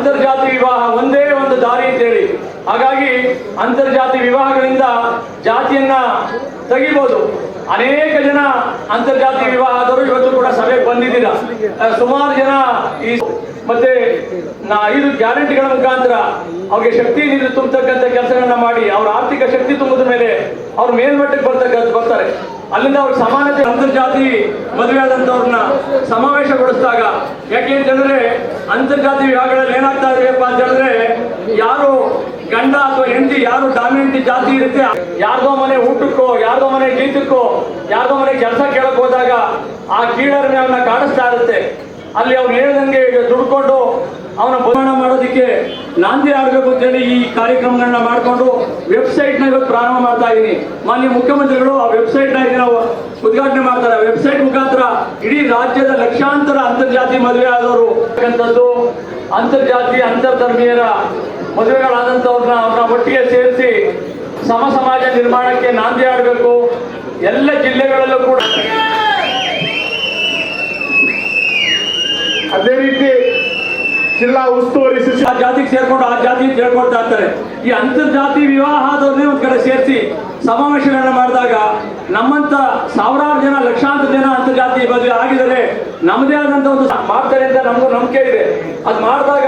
ಅಂತರ್ಜಾತಿ ವಿವಾಹ ಒಂದೇ ಒಂದು ದಾರಿ ಅಂತೇಳಿ. ಹಾಗಾಗಿ ಅಂತರ್ಜಾತಿ ವಿವಾಹಗಳಿಂದ ಜಾತಿಯನ್ನ ತೆಗಿಬಹುದು ಅನೇಕ ಜನ ಅಂತರ್ಜಾತಿ ವಿವಾಹ ಆದರೂ ಇವತ್ತು ಕೂಡ ಸಭೆಗೆ ಬಂದಿದ್ದೀರಾ. ಸುಮಾರು ಜನ ಈ ಮತ್ತೆ ನಾ ಐದು ಗ್ಯಾರಂಟಿಗಳ ಮುಖಾಂತರ ಅವ್ರಿಗೆ ಶಕ್ತಿ ನೀರು ತುಂಬತಕ್ಕಂಥ ಕೆಲಸಗಳನ್ನ ಮಾಡಿ, ಅವ್ರ ಆರ್ಥಿಕ ಶಕ್ತಿ ತುಂಬಿದ ಮೇಲೆ ಅವ್ರ ಮೇಲ್ಮಟ್ಟಕ್ಕೆ ಬರ್ತಕ್ಕಂಥ ಬರ್ತಾರೆ. ಅಲ್ಲಿಂದ ಅವ್ರ ಸಮಾನತೆ, ಅಂತರ್ಜಾತಿ ಮದುವೆ ಆದಂತವ್ರನ್ನ ಸಮಾವೇಶಗೊಳಿಸಿದಾಗ, ಯಾಕೆ ಅಂತರ್ಜಾತಿ ವಿವಾಹಗಳಲ್ಲಿ ಏನಾಗ್ತಾ ಇದೆಯಪ್ಪ ಅಂತ ಹೇಳಿದ್ರೆ, ಯಾರು ಗಂಡ ಅಥವಾ ಹೆಂಡತಿ, ಯಾರು ಡಾಮಿನೆಂಟ್ ಜಾತಿ ಇರುತ್ತೆ, ಯಾರ್ದೋ ಮನೆ ಊಟಕ್ಕೋ, ಯಾರ್ದೋ ಮನೆ ಗೀತಕ್ಕೋ, ಯಾರ್ದೋ ಮನೆ ಕೆಲಸ ಕೇಳಕ್ ಹೋದಾಗ ಆ ಕೀಳರನ್ನ ಕಾಡಿಸ್ತಾ ಇರುತ್ತೆ. ಅಲ್ಲಿ ಅವ್ರು ಹೇಳ್ದಂಗೆ ದುಡ್ಕೊಂಡು ಅವನ ಬಹುಮಾನ ಮಾಡೋದಕ್ಕೆ ನಾಂದಿ ಆಡಬೇಕು ಅಂತ ಹೇಳಿ ಈ ಕಾರ್ಯಕ್ರಮಗಳನ್ನ ಮಾಡಿಕೊಂಡು ವೆಬ್ಸೈಟ್ನ ಇವತ್ತು ಪ್ರಾರಂಭ ಮಾಡ್ತಾ ಇದ್ದೀನಿ ಮಾನ್ಯ ಮುಖ್ಯಮಂತ್ರಿಗಳು ಆ ವೆಬ್ಸೈಟ್ನ ನಾವು ಉದ್ಘಾಟನೆ ಮಾಡ್ತಾರೆ. ವೆಬ್ಸೈಟ್ ಮುಖಾಂತರ ಇಡೀ ರಾಜ್ಯದ ಲಕ್ಷಾಂತರ ಅಂತರ್ಜಾತಿ ಮದುವೆ ಆದವರು ಅಂತರ್ಜಾತಿ ಅಂತರ್ಧರ್ಮೀಯರ ಮದುವೆಗಳಾದಂಥವ್ರನ್ನ ಅವ್ರನ್ನ ಒಟ್ಟಿಗೆ ಸೇರಿಸಿ ಸಮ ಸಮಾಜ ನಿರ್ಮಾಣಕ್ಕೆ ನಾಂದಿ ಆಡಬೇಕು ಎಲ್ಲ ಜಿಲ್ಲೆಗಳಲ್ಲೂ ಕೂಡ. ಅದೇ ರೀತಿ ಜಿಲ್ಲಾ ಉಸ್ತುವಾರಿ ಸಚಿವ ಆ ಜಾತಿಗೆ ಸೇರ್ಕೊಂಡು ಆ ಜಾತಿ ಸೇರ್ಕೊಳ್ತಾ ಇರ್ತಾರೆ. ಈ ಅಂತರ್ಜಾತಿ ವಿವಾಹ ಆದವ್ರನ್ನೇ ಒಂದ್ ಕಡೆ ಸೇರಿಸಿ ಸಮಾವೇಶಗಳನ್ನ ಮಾಡಿದಾಗ ನಮ್ಮಂತ ಸಾವಿರಾರು ಜನ ಲಕ್ಷಾಂತರ ಜನ ಅಂತರ್ಜಾತಿ ಮದುವೆ ಆಗಿದರೆ ನಮ್ಮದೇ ಆದಂತ ಒಂದು ಮಾಡ್ತಾರೆಂತ ಮಾಡ್ತಾರೆ ಅಂತ ನಮಗೂ ನಂಬಿಕೆ ಇದೆ. ಅದ್ ಮಾಡಿದಾಗ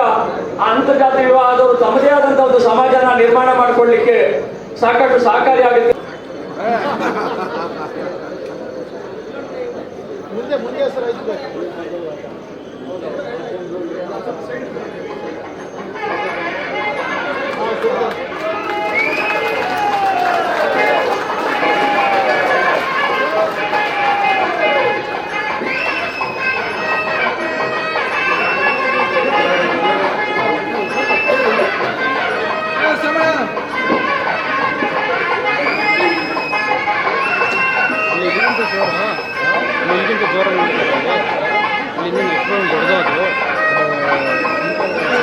ಆ ಅಂತರ್ಜಾತಿ ವಿವಾಹ ಆದವರು ತಮ್ಮದೇ ಆದಂತ ಒಂದು ಸಮಾಜನ ನಿರ್ಮಾಣ ಮಾಡ್ಕೊಳ್ಳಿಕ್ಕೆ ಸಾಕಷ್ಟು ಸಹಕಾರಿಯಾಗುತ್ತೆ ಮುಂದೆ ಮುಂದೆ ಸರ್ ಆಯ್ತು ಅಲ್ಲಿ ಇದಕ್ಕಿಂತ ಜೋರ ಅಲ್ಲಿ ಇದಕ್ಕಿಂತ ಜೋರ ನಿಲ್ತಾರೆ ಅಲ್ಲಿ ಇನ್ನೇನು ಎಷ್ಟೊಂದು ದೊಡ್ಡದು ಲ್ಯಾಪ್ಟಾಪ್ ಎತ್ತಿ ಕೈ ತಗ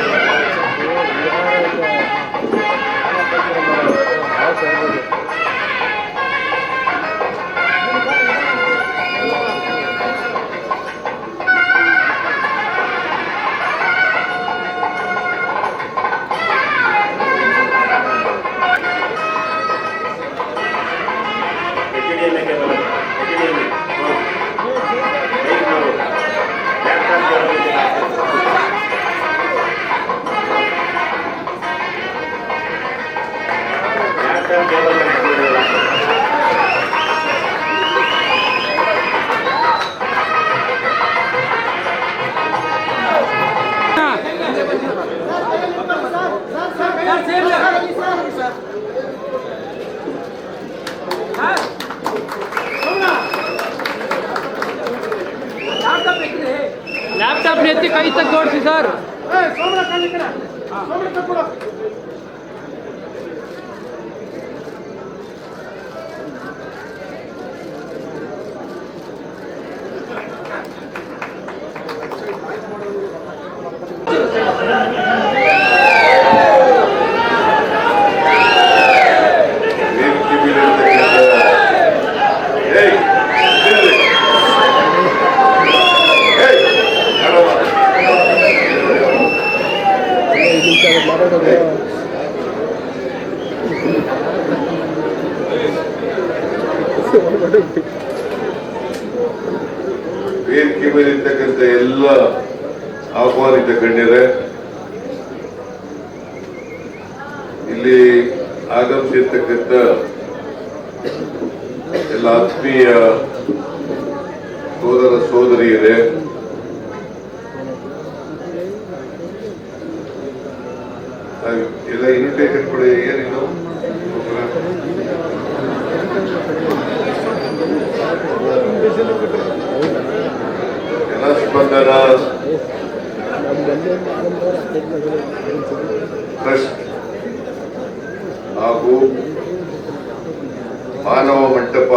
ತೋರಿಸಿ ಸರ್ ಸೋಮನ ಸೋಮರ ಕಾಲಿಕರ ಸೋಮರ ವೇದಿಕೆ ವೇದಿಕೆ ಮೇಲಿರ್ತಕ್ಕಂಥ ಎಲ್ಲ ಆಹ್ವಾನಿತ ಗಣ್ಯರೇ ಇಲ್ಲಿ ಆಗಮಿಸಿರ್ತಕ್ಕಂಥ ಎಲ್ಲ ಆತ್ಮೀಯ ಸೋದರ ಸೋದರಿಯರೇ ಆ, ಎಲ್ಲ ಇನ್ವಿಟೇಷನ್ ಕೊಡಿ ಏನಿದು ಎಲ್ಲ ಟ್ರಸ್ಟ್ ಹಾಗೂ ಮಾನವ ಮಂಟಪ.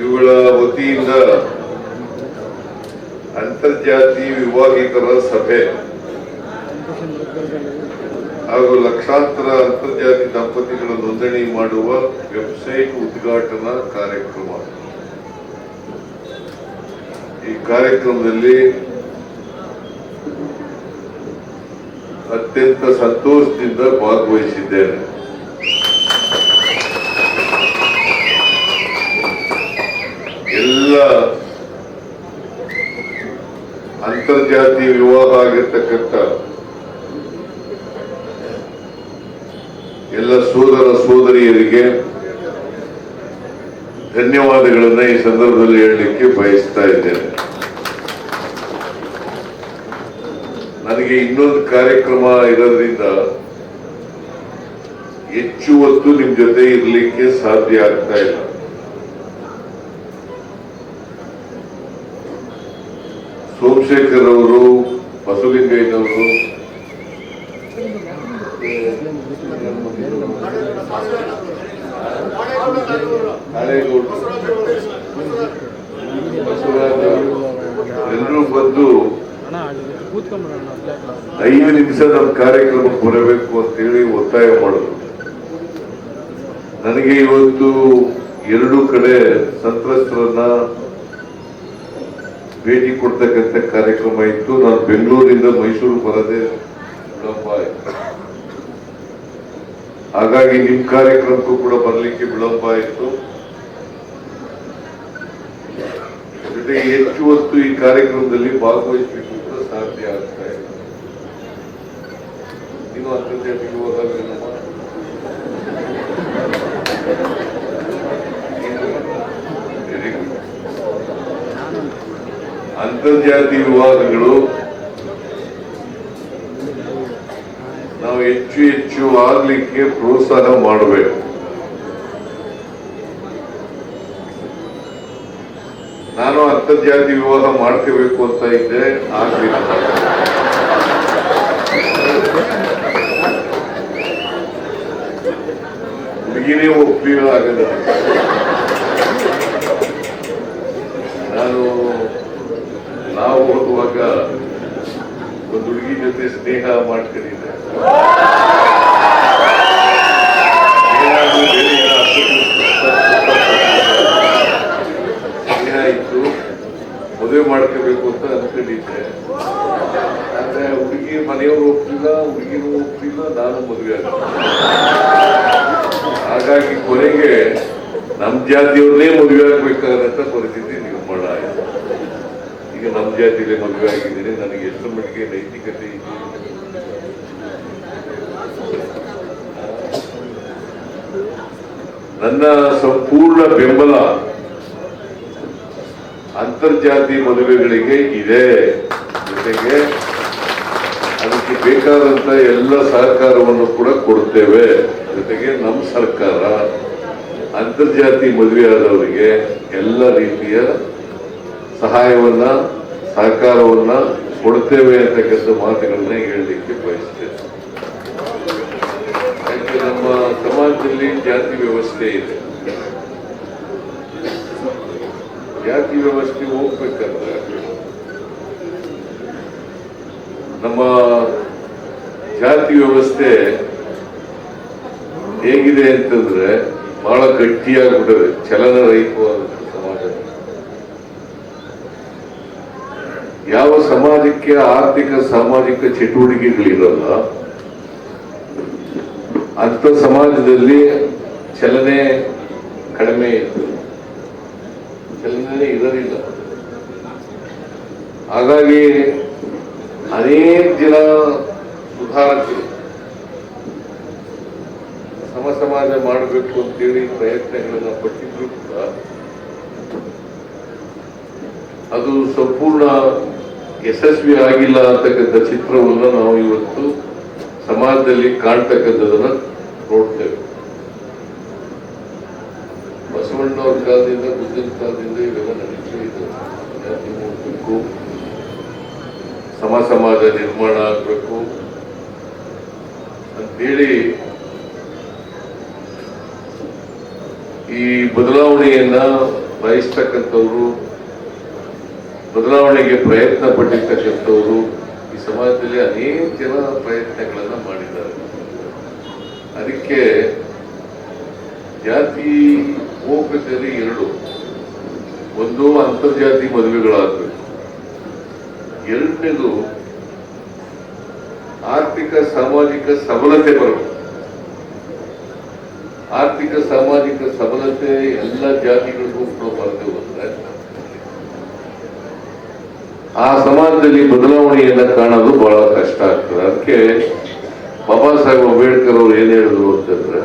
ಇವುಗಳ ವತಿಯಿಂದ ಅಂತರ್ಜಾತಿ ವಿವಾಹಿತರ ಸಭೆ. ಹಾಗೂ ಲಕ್ಷಾಂತರ ಅಂತರ್ಜಾತಿ ದಂಪತಿಗಳ ನೋಂದಣಿ ಮಾಡುವ ವೆಬ್ಸೈಟ್ ಉದ್ಘಾಟನಾ ಕಾರ್ಯಕ್ರಮ. ಈ ಕಾರ್ಯಕ್ರಮದಲ್ಲಿ ಅತ್ಯಂತ ಸಂತೋಷದಿಂದ ಭಾಗವಹಿಸಿದ್ದೇನೆ. ಎಲ್ಲ ಅಂತರ್ಜಾತಿ ವಿವಾಹ ಆಗಿರ್ತಕ್ಕಂಥ ಎಲ್ಲ ಸೋದರ ಸೋದರಿಯರಿಗೆ ಧನ್ಯವಾದಗಳನ್ನ ಈ ಸಂದರ್ಭದಲ್ಲಿ ಹೇಳಲಿಕ್ಕೆ ಬಯಸ್ತಾ ಇದ್ದೇನೆ. ನನಗೆ ಇನ್ನೊಂದು ಕಾರ್ಯಕ್ರಮ ಇರೋದ್ರಿಂದ ಹೆಚ್ಚು ಹೊತ್ತು ನಿಮ್ ಜೊತೆ ಇರಲಿಕ್ಕೆ ಸಾಧ್ಯ ಆಗ್ತಾ ಇಲ್ಲ. ಸೋಮಶೇಖರ್ ಅವರು ಬಸವಲಿಂಗಯ್ಯನವರು ಎಲ್ಲರೂ ಬಂದು ಐದು ನಿಮಿಷ ನಮ್ಮ ಕಾರ್ಯಕ್ರಮಕ್ಕೆ ಬರಬೇಕು ಅಂತೇಳಿ ಒತ್ತಾಯ ಮಾಡಿದ್ರು ನನಗೆ ಇವತ್ತು ಎರಡು ಕಡೆ ಸಂತ್ರಸ್ತರನ್ನ ಭೇಟಿ ಕೊಡ್ತಕ್ಕಂಥ ಕಾರ್ಯಕ್ರಮ ಇತ್ತು. ನಾನು ಬೆಂಗಳೂರಿಂದ ಮೈಸೂರು ಬರದೆ ವಿಳಂಬ ಹಾಗಾಗಿ ನಿಮ್ ಕಾರ್ಯಕ್ರಮಕ್ಕೂ ಕೂಡ ಬರಲಿಕ್ಕೆ ವಿಳಂಬ ಆಯ್ತು. ಜೊತೆಗೆ ಹೆಚ್ಚು ಹೊತ್ತು ಈ ಕಾರ್ಯಕ್ರಮದಲ್ಲಿ ಭಾಗವಹಿಸಲಿಕ್ಕೆ ಕೂಡ ಸಾಧ್ಯ ಆಗ್ತಾ ಇಲ್ಲ ಇನ್ನು ಅತ್ಯಂತ ಹೋದಾಗ ಅಂತರ್ಜಾತಿ ವಿವಾದಗಳು ನಾವು ಹೆಚ್ಚು ಹೆಚ್ಚು ಆಗ್ಲಿಕ್ಕೆ ಪ್ರೋತ್ಸಾಹ ಮಾಡಬೇಕು. ನಾನು ಅಂತರ್ಜಾತಿ ವಿವಾಹ ಮಾಡ್ಕೋಬೇಕು ಅಂತ ಇದ್ದೆ ಆಗ್ಲಿಲ್ಲ. ಹುಡುಗಿನೇ ಒಪ್ಪಿಲ್ಲ ಆಗಲ್ಲ ನಾವು ಓದುವಾಗ ಒಂದು ಹುಡುಗಿ ಜೊತೆ ಸ್ನೇಹ ಮಾಡ್ಕೊಂಡಿದ್ದೆ. ಇತ್ತು, ಮದುವೆ ಮಾಡ್ಕೋಬೇಕು ಅಂತ ಅನ್ಕೊಂಡಿದ್ದೆ. ಆದ್ರೆ ಹುಡುಗಿ ಮನೆಯವರು ಹೋಗ್ತಿಲ್ಲ ಹುಡುಗಿನೂ ಹೋಗ್ತಿಲ್ಲ ನಾನು ಮದುವೆ ಆಗ ಹಾಗಾಗಿ ಕೊನೆಗೆ ನಮ್ ಜಾತಿಯವ್ರನ್ನೇ ಮದುವೆ ಆಗ್ಬೇಕಾದಂತ ಪರಿಸ್ಥಿತಿ ನೀವು ಆಯಿತು ಈಗ ಜಾತಿಯಲ್ಲೇ ಮದುವೆ ಆಗಿದ್ದೀನಿ ನನಗೆ ಎಷ್ಟು ಮಟ್ಟಿಗೆ ನೈತಿಕತೆ ಇದೆ? ನನ್ನ ಸಂಪೂರ್ಣ ಬೆಂಬಲ ಅಂತರ್ಜಾತಿ ಮದುವೆಗಳಿಗೆ ಇದೆ. ಜೊತೆಗೆ ಅದಕ್ಕೆ ಬೇಕಾದಂತ ಎಲ್ಲ ಸಹಕಾರವನ್ನು ಕೂಡ ಕೊಡ್ತೇವೆ. ಜೊತೆಗೆ ನಮ್ಮ ಸರ್ಕಾರ ಅಂತರ್ಜಾತಿ ಮದುವೆ ಆದವರಿಗೆ ಎಲ್ಲ ರೀತಿಯ ಸಹಾಯವನ್ನ ಸಹಕಾರವನ್ನ ಕೊಡ್ತೇವೆ ಅಂತಕ್ಕಂಥ ಮಾತುಗಳನ್ನ ಹೇಳಲಿಕ್ಕೆ ಬಯಸ್ತೇನೆ. ಯಾಕೆ ನಮ್ಮ ಸಮಾಜದಲ್ಲಿ ಜಾತಿ ವ್ಯವಸ್ಥೆ ಇದೆ? ಜಾತಿ ವ್ಯವಸ್ಥೆ ಹೋಗ್ಬೇಕಂದ್ರೆ ನಮ್ಮ ಜಾತಿ ವ್ಯವಸ್ಥೆ ಹೇಗಿದೆ ಅಂತಂದ್ರೆ ಬಹಳ ಗಟ್ಟಿಯಾಗ್ಬಿಟ್ಟದೆ. ಚಲನ ಸಮಾಜ ಯಾವ ಸಮಾಜಕ್ಕೆ ಆರ್ಥಿಕ, ಸಾಮಾಜಿಕ ಚಟುವಟಿಕೆಗಳಿರಲ್ಲ ಅಂತ ಸಮಾಜದಲ್ಲಿ ಚಲನೆ ಕಡಿಮೆ ಇತ್ತು ಚಲನೆ ಇರಲಿಲ್ಲ ಹಾಗಾಗಿ ಅನೇಕ ಜನ ಸುಧಾರಕರು ಸಮ ಸಮಾಜ ಮಾಡಬೇಕು ಅಂತೇಳಿ ಪ್ರಯತ್ನಗಳನ್ನ ಪಟ್ಟಿದ್ರು ಕೂಡ ಅದು ಸಂಪೂರ್ಣ ಯಶಸ್ವಿ ಆಗಿಲ್ಲ ಅಂತಕ್ಕಂಥ ಚಿತ್ರವನ್ನು ನಾವು ಇವತ್ತು ಸಮಾಜದಲ್ಲಿ ಕಾಣ್ತಕ್ಕಂಥದನ್ನ ನೋಡ್ತೇವೆ. ಬಸವಣ್ಣವ್ರ ಕಾಲದಿಂದ ಬುದ್ಧನ ಕಾಲದಿಂದ ಇವೆಲ್ಲ ನಡೀತಾ ಮೂಡ್ಬೇಕು ಸಮ ಸಮಾಜ ನಿರ್ಮಾಣ ಆಗ್ಬೇಕು ಅಂತೇಳಿ ಈ ಬದಲಾವಣೆಯನ್ನ ಬಯಸ್ತಕ್ಕಂಥವ್ರು ಬದಲಾವಣೆಗೆ ಪ್ರಯತ್ನ ಪಟ್ಟಿರ್ತಕ್ಕಂಥವರು ಈ ಸಮಾಜದಲ್ಲಿ ಅನೇಕ ಜನ ಪ್ರಯತ್ನಗಳನ್ನ ಮಾಡಿದ್ದಾರೆ. ಅದಕ್ಕೆ ಜಾತಿ ಹೋಗ್ಬೇಕಾದ್ರೆ ಎರಡು, ಒಂದು ಅಂತರ್ಜಾತಿ ಮದುವೆಗಳಾಗಬೇಕು. ಎರಡನೇದು ಆರ್ಥಿಕ ಸಾಮಾಜಿಕ ಸಬಲತೆ ಬರಬೇಕು. ಆರ್ಥಿಕ ಸಾಮಾಜಿಕ ಸಬಲತೆ ಎಲ್ಲ ಜಾತಿಗಳಿಗೂ ಕೂಡ ಬರ್ತೇವೆ ಆ ಸಮಾಜದಲ್ಲಿ ಬದಲಾವಣೆಯನ್ನ ಕಾಣೋದು ಬಹಳ ಕಷ್ಟ ಆಗ್ತದೆ. ಅದಕ್ಕೆ ಬಾಬಾ ಸಾಹೇಬ್ ಅಂಬೇಡ್ಕರ್ ಅವರು ಏನ್ ಹೇಳಿದ್ರು ಅಂತಂದ್ರೆ,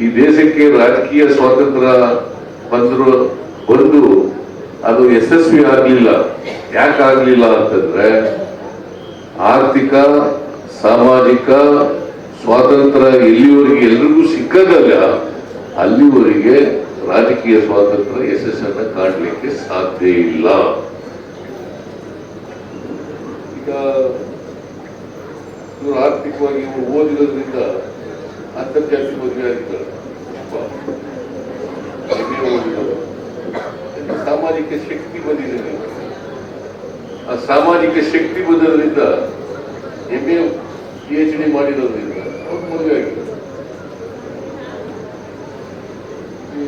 ಈ ದೇಶಕ್ಕೆ ರಾಜಕೀಯ ಸ್ವಾತಂತ್ರ್ಯ ಬಂದ್ರು, ಬಂದು ಅದು ಯಶಸ್ವಿ ಆಗ್ಲಿಲ್ಲ. ಯಾಕೆ ಆಗ್ಲಿಲ್ಲ ಅಂತಂದ್ರೆ, ಆರ್ಥಿಕ, ಸಾಮಾಜಿಕ ಸ್ವಾತಂತ್ರ್ಯ ಎಲ್ಲಿವರೆಗೆ ಎಲ್ರಿಗೂ ಸಿಕ್ಕದಲ್ಲ, ಅಲ್ಲಿವರೆಗೆ ರಾಜಕೀಯ ಸ್ವಾತಂತ್ರ್ಯ ಯಶಸ್ಸನ್ನ ಕಾಣಲಿಕ್ಕೆ ಸಾಧ್ಯ ಇಲ್ಲ. ಇವರು ಆರ್ಥಿಕವಾಗಿ ಇವರು ಓದಿರೋದ್ರಿಂದ ಅಂತರ್ಜಾತಿ ಮದುವೆ ಆಗಿದ್ದಾರೆ. ಸಾಮಾಜಿಕ ಶಕ್ತಿ ಬಂದಿದೆ ಆ ಸಾಮಾಜಿಕ ಶಕ್ತಿ ಬಂದಿರೋದ್ರಿಂದ M A P H D ಮಾಡಿರೋದ್ರಿಂದ ಅವ್ರು ಮದುವೆ ಆಗಿದೆ ಈ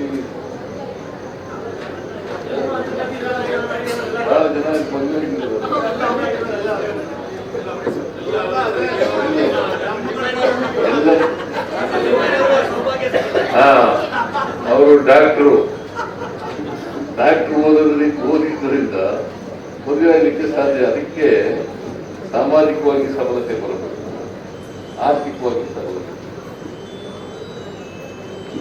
ಬಹಳ ಜನ ಮದುವೆ ಆಗಿದ್ದಾರೆ ಹಾ ಅವರು ಡಾಕ್ಟ್ರು. ಡಾಕ್ಟ್ರು ಓದೋದ್ರಿಂದ ಓದಿದ್ದರಿಂದ ಮದುವೆ ಆಗಲಿಕ್ಕೆ ಸಾಧ್ಯ. ಅದಕ್ಕೆ ಸಾಮಾಜಿಕವಾಗಿ ಸಬಲತೆ ಬರಬೇಕು. ಆರ್ಥಿಕವಾಗಿ ಸಬಲತೆ.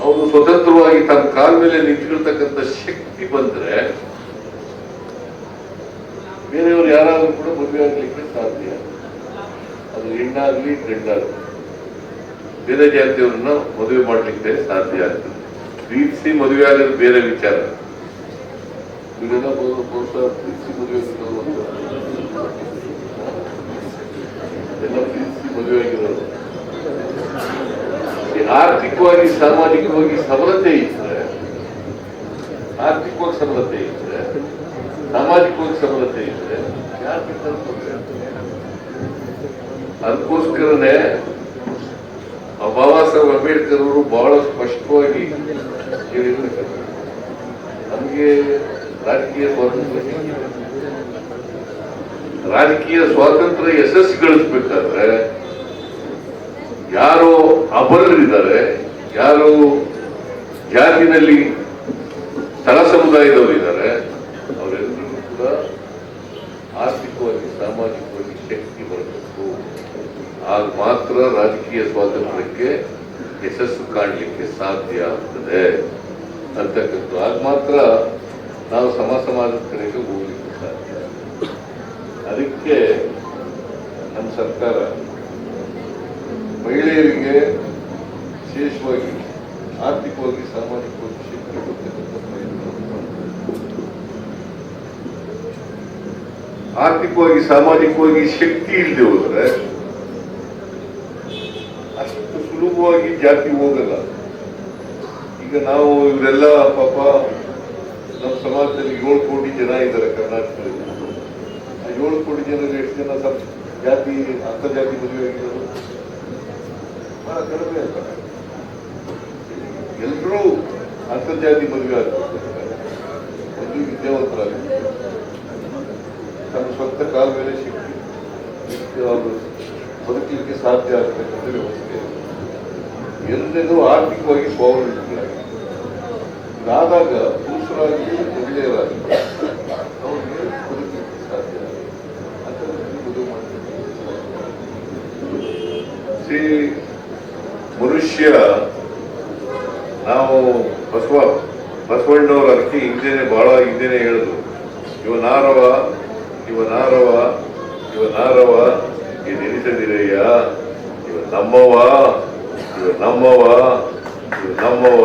ಅವರು ಸ್ವತಂತ್ರವಾಗಿ ತಮ್ಮ ಕಾಲ ಮೇಲೆ ನಿಂತ್ಕೊಳ್ತಕ್ಕಂಥ ಶಕ್ತಿ ಬಂದ್ರೆ ಬೇರೆಯವರು ಯಾರಾದರೂ ಕೂಡ ಮದುವೆ ಆಗ್ಲಿಕ್ಕೆ ಸಾಧ್ಯ. ಅದು ಹೆಣ್ಣಾಗ್ಲಿ, ಗಂಡಾಗ್ಲಿ. ಬೇರೆ ಜಾತಿಯವರನ್ನ ಮದುವೆ ಮಾಡಲಿಕ್ಕೆ ಸಾಧ್ಯ ಆಗ್ತದೆ ಪ್ರೀತಿಸಿ ಮದುವೆ ಆಗೋದು ಬೇರೆ ವಿಚಾರ ಪ್ರೀತಿಸಿ ಮದುವೆ ಮದುವೆ ಆರ್ಥಿಕವಾಗಿ, ಸಾಮಾಜಿಕವಾಗಿ ಸಬಲತೆ ಇದ್ರೆ, ಆರ್ಥಿಕವಾಗಿ ಸಬಲತೆ ಇದ್ರೆ, ಸಾಮಾಜಿಕವಾಗಿ ಸಬಲತೆ ಇದ್ರೆ. ಅದಕ್ಕೋಸ್ಕರನೇ ಆ ಬಾಬಾ ಸಾಹೇಬ್ ಅಂಬೇಡ್ಕರ್ ಅವರು ಬಹಳ ಸ್ಪಷ್ಟವಾಗಿ ನಮಗೆ ರಾಜಕೀಯ ಸ್ವಾತಂತ್ರ್ಯ ರಾಜಕೀಯ ಸ್ವಾತಂತ್ರ್ಯ ಯಶಸ್ಸು ಗಳಿಸ್ಬೇಕಾದ್ರೆ ಯಾರು ಅಬಲರಿದ್ದಾರೆ, ಯಾರು ಜಾತಿನಲ್ಲಿ ತಳ ಸಮುದಾಯದವರು ಇದ್ದಾರೆ ಅವರೆಲ್ಲರೂ ಕೂಡ ಆರ್ಥಿಕವಾಗಿ, ಸಾಮಾಜಿಕವಾಗಿ ಶಕ್ತಿ ಬರಬೇಕು. ಆಗ ಮಾತ್ರ ರಾಜಕೀಯ ಸ್ವಾತಂತ್ರ್ಯಕ್ಕೆ ಯಶಸ್ಸು ಕಾಣಲಿಕ್ಕೆ ಸಾಧ್ಯ ಆಗ್ತದೆ ಅಂತಕ್ಕಂಥ ಆಗ ಮಾತ್ರ ನಾವು ಸಮ ಸಮಾಜದ ಕಡೆಗೆ ಹೋಗ್ಲಿಕ್ಕೆ ಸಾಧ್ಯ ಅದಕ್ಕೆ ನಮ್ಮ ಸರ್ಕಾರ ಮಹಿಳೆಯರಿಗೆ ವಿಶೇಷವಾಗಿ ಆರ್ಥಿಕವಾಗಿ, ಸಾಮಾಜಿಕವಾಗಿ ಶಕ್ತಿ ಆರ್ಥಿಕವಾಗಿ, ಸಾಮಾಜಿಕವಾಗಿ ಶಕ್ತಿ ಇಲ್ಲದೆ ಹೋದ್ರೆ ಅಷ್ಟು ಸುಲಭವಾಗಿ ಜಾತಿ ಹೋಗಲ್ಲ. ಈಗ ನಾವು ಇವರೆಲ್ಲ ಪಾಪ ನಮ್ಮ ಸಮಾಜದಲ್ಲಿ ಏಳು ಕೋಟಿ ಜನ ಇದ್ದಾರೆ ಕರ್ನಾಟಕದಲ್ಲಿ. ಆ ಏಳು ಕೋಟಿ ಜನರಲ್ಲಿ ಎಷ್ಟು ಜನ ಸಬ್ ಜಾತಿ, ಅಂತರ್ಜಾತಿ ಮದುವೆ ಆಗಿರೋದು? ಬಹಳ ಕಡಿಮೆ ಅಂತ. ಎಲ್ಲರೂ ಅಂತರ್ಜಾತಿ ಮದುವೆ ಆಗ್ತಾರೆ ಒಂದು ವಿದ್ಯಾವಂತರಾಗಿ ತಮ್ಮ ಸ್ವಂತ ಕಾಲ ಮೇಲೆ ಶಕ್ತಿ. ಅವರು ಬದುಕಲಿಕ್ಕೆ ಸಾಧ್ಯ ಆಗ್ತಕ್ಕಂಥ ವ್ಯವಸ್ಥೆ ಎಲ್ಲೆಲ್ಲೂ ಆರ್ಥಿಕವಾಗಿ ಸ್ವಾವಲಂಬಿಗಳಾಗಿ ಇದಾದಾಗ ಪುರುಷರಾಗಿ ಮಹಿಳೆಯರಾಗಿ ಸಾಧ್ಯ ಶ್ರೀ ಮನುಷ್ಯ, ನಾವು ಬಸವ, ಬಸವಣ್ಣವ್ರ ಅದಕ್ಕೆ ಹಿಂದೆನೆ ಬಹಳ ಹಿಂದೆನೆ ಹೇಳಿದ್ರು ಇವನಾರವ ಇವನಾರವ ಇವನಾರವ ನೆನೆಸದಿರಯ್ಯ ಇವ ನಮ್ಮವ ಇವ ನಮ್ಮವ ಇವ ನಮ್ಮವ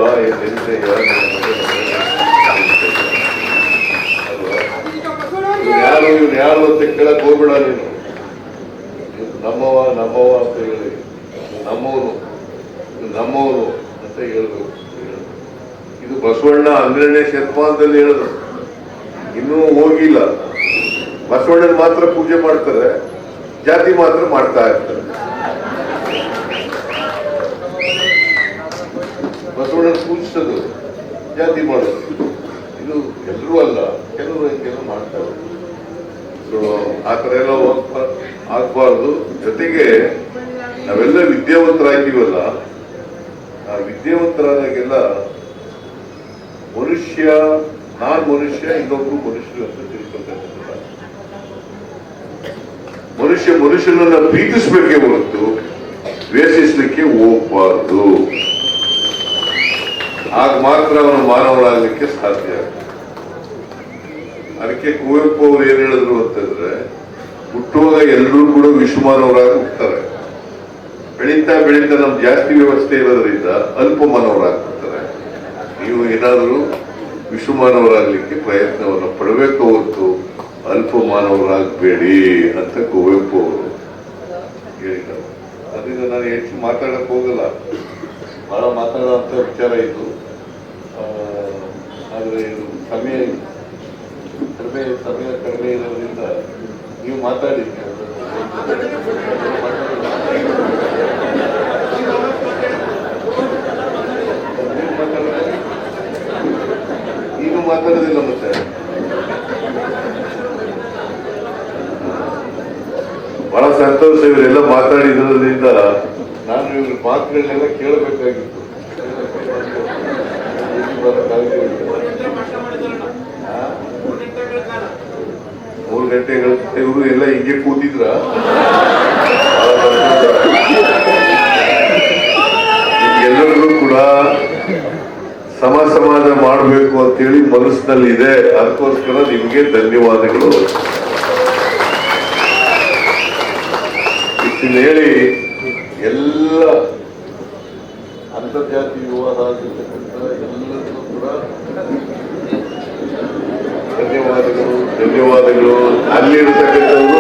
ಯಾರು ಯಾರು ಅಂತ ಕೇಳಕ್ ಹೋಗ್ಬೇಡ ನೀನು. ನಮ್ಮವ ನಮ್ಮವ ಅಂತ ಹೇಳಿ. ನಮ್ಮವನು ನಮ್ಮವನು ಅಂತ ಹೇಳಿದ್ರು ಇದು ಬಸವಣ್ಣ ಹನ್ನೆರಡನೇ ಶತಮಾನದಲ್ಲಿ ಹೇಳಿದ್ರು. ಇನ್ನೂ ಹೋಗಿಲ್ಲ. ಬಸವಣ್ಣನ ಮಾತ್ರ ಪೂಜೆ ಮಾಡ್ತಾರೆ. ಜಾತಿ ಮಾತ್ರ ಮಾಡ್ತಾ ಇರ್ತಾರೆ. ಬಸವಣ್ಣ ಸೂಚಿಸೋದು ಜಾತಿ ಮಾಡೋದು. ಇದು ಎಲ್ಲರೂ ಅಲ್ಲ, ಕೆಲವರು ಕೆಲವು ಮಾಡ್ತಾರೆ ಆ ಥರ ಎಲ್ಲ ಆಗ್ಬಾರ್ದು. ಜೊತೆಗೆ ನಾವೆಲ್ಲ ವಿದ್ಯಾವಂತರಾಗಿವಲ್ಲ, ಆ ವಿದ್ಯಾವಂತರಾದಾಗೆಲ್ಲ ಮನುಷ್ಯ, ನಾನ್ ಮನುಷ್ಯ, ಇನ್ನೊಬ್ರು ಮನುಷ್ಯರು ಅಂತ ತಿಳ್ಕೊಳ್ತಾರೆ ಮನುಷ್ಯ ಮನುಷ್ಯನನ್ನ ಪ್ರೀತಿಸ್ಬೇಕೇ ಹೊರತು ದ್ವೇಷಿಸ್ಲಿಕ್ಕೆ ಹೋಗ್ಬಾರ್ದು. ಆಗ ಮಾತ್ರ ಅವನು ಮಾನವನಾಗಲಿಕ್ಕೆ ಸಾಧ್ಯ. ಅದಕ್ಕೆ ಕುವೆಂಪು ಅವರು ಏನ್ ಹೇಳಿದ್ರು ಅಂತಂದ್ರೆ, ಹುಟ್ಟುವಾಗ ಎಲ್ಲರೂ ಕೂಡ ವಿಶ್ವಮಾನವರಾಗಿ ಹುಟ್ಟುತ್ತಾರೆ ಬೆಳೀತಾ ಬೆಳೀತಾ ನಮ್ ಜಾಸ್ತಿ ವ್ಯವಸ್ಥೆ ಇರೋದ್ರಿಂದ ಅಲ್ಪ ಮಾನವರಾಗ್ಬಿಡ್ತಾರೆ ನೀವು ಏನಾದರೂ ವಿಶ್ವಮಾನವರಾಗ್ಲಿಕ್ಕೆ ಪ್ರಯತ್ನವನ್ನು ಪಡಬೇಕು ಹೊರತು ಅಲ್ಪ ಮಾನವರಾಗಬೇಡಿ ಅಂತ ಕುವೆಂಪು ಅವರು ಹೇಳಿದ್ದಾರೆ ಅದರಿಂದ ನಾನು ಹೆಚ್ಚು ಮಾತಾಡಕ್ ಹೋಗಲ್ಲ. ಬಹಳ ಮಾತಾಡುವಂತ ವಿಚಾರ ಇತ್ತು. ಆದರೆ ಆದ್ರೆ ಇದು ಸಮಯ ಕಡಿಮೆ ಸಮಯ ಕಡಿಮೆ ಇರೋದ್ರಿಂದ ನೀವು ಮಾತಾಡಿ. ಈಗ ಮಾತಾಡೋದಿಲ್ಲ ಮತ್ತೆ ಬಹಳ ಸಂತೋಷ ಇವರೆಲ್ಲ ಮಾತಾಡಿದ್ರಿಂದ ನಾನು ಇವ್ರ ಮಾತುಗಳನ್ನೆಲ್ಲ ಕೇಳಬೇಕಾಗಿತ್ತು. ಮೂರು ಗಂಟೆಗಳ ಇವರು ಎಲ್ಲ ಹಿಂಗೆ ಕೂತಿದ್ರ. ಎಲ್ಲರಿಗೂ ಕೂಡ ಸಮ ಸಮಾಜ ಮಾಡಬೇಕು ಅಂತೇಳಿ ಮನಸ್ಸಿನಲ್ಲಿ ಇದೆ ಅದಕ್ಕೋಸ್ಕರ ನಿಮಗೆ ಧನ್ಯವಾದಗಳು. ಇಷ್ಟನ್ನು ಹೇಳಿ ಎಲ್ಲ ಅಂತರ್ಜಾತಿ ವಿವಾಹ ಆಗಿರ್ತಕ್ಕಂಥ ಎಲ್ಲರಿಗೂ ಕೂಡ ಧನ್ಯವಾದಗಳು ಧನ್ಯವಾದಗಳು. ಅಲ್ಲಿರ್ತಕ್ಕಂಥವರು